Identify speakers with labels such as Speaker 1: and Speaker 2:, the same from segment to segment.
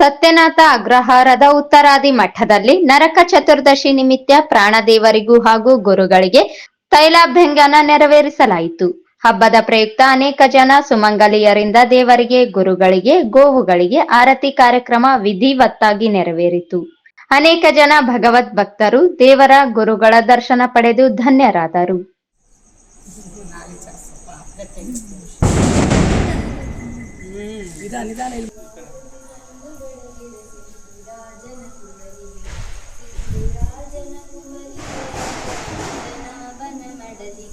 Speaker 1: ಸತ್ಯನಾಥ ಅಗ್ರಹಾರದ ಉತ್ತರಾದಿ ಮಠದಲ್ಲಿ ನರಕ ಚತುರ್ದಶಿ ನಿಮಿತ್ತ ಪ್ರಾಣದೇವರಿಗೂ ಹಾಗೂ ಗುರುಗಳಿಗೆ ತೈಲಾಭ್ಯಂಗನ ನೆರವೇರಿಸಲಾಯಿತು. ಹಬ್ಬದ ಪ್ರಯುಕ್ತ ಅನೇಕ ಜನ ಸುಮಂಗಲಿಯರಿಂದ ದೇವರಿಗೆ, ಗುರುಗಳಿಗೆ, ಗೋವುಗಳಿಗೆ ಆರತಿ ಕಾರ್ಯಕ್ರಮ ವಿಧಿವತ್ತಾಗಿ ನೆರವೇರಿತು. ಅನೇಕ ಜನ ಭಗವದ್ ಭಕ್ತರು ದೇವರ ಗುರುಗಳ ದರ್ಶನ ಪಡೆದು ಧನ್ಯರಾದರು.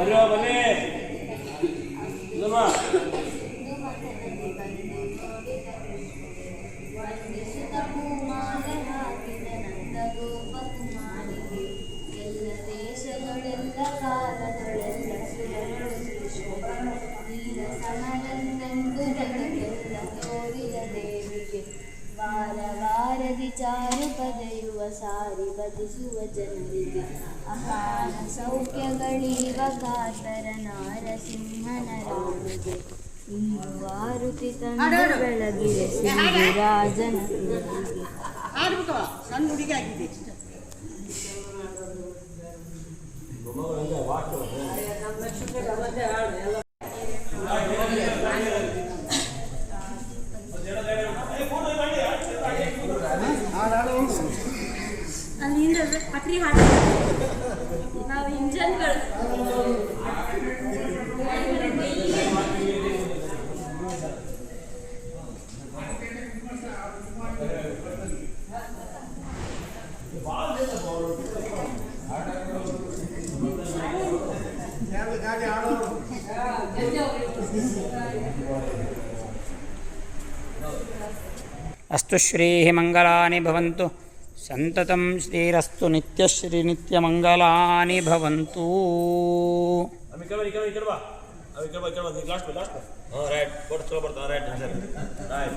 Speaker 2: ಬನ್ನಿ ಬನ್ನಿ ಇದಮ್ಮ
Speaker 3: ಎಲ್ಲ ದೇಶಗಳೆಲ್ಲ ಕಾಲಗಳೆಲ್ಲ ನೀಲ ಸಮನಂದೆಂದು ವಾರದಿ ಚಾರು ಪದೆಯುವ ಸಾರಿ ಬದಿಸುವ ಜನರಿಗೆ ಅಪಾರ ಸೌಖ್ಯಗಳಿವ ಕಾತರ ನಾರಸಿಂಹನ ರಾಮಿಗೆ ಇಂದು ಆರುತಿ ತಂದು ಬೆಳಗಿರೆ ರಾಜನ
Speaker 4: ಸಣ್ಣ ಹುಡುಗಿ ಆಗಿದೆ.
Speaker 3: ಪತ್ರಿ ಹಾಕಿ ನಾವು ಇಂಜನ್ಗಳು
Speaker 5: ಅಸ್ತು ಶ್ರೀ ಮಂಗಲಾನಿ ಭವಂತು ಸಂತತಂ ಶ್ರೀರಸ್ತು ನಿತ್ಯಶ್ರೀ ನಿತ್ಯಮಂಗಲಾನಿ ಭವಂತು
Speaker 2: ಅಮ್ಮ ಈ ಕಡೆ ಬಾ, ಈ ಕಡೆ ಬಾ, ಈ ಕಡೆ ಬಾ ಅವ್ ಈ ಕಡೆ ಬಾ, ಈ ಕಡೆ ಬಾ ಲಾಸ್ಟ್ ಲಾಸ್ಟ್ ಹಾಂ ರೈಟ್ ಫೋಟೋ ಚಲೋ ಬರ್ತಾವ ರೈಟ್ ರೈಟ್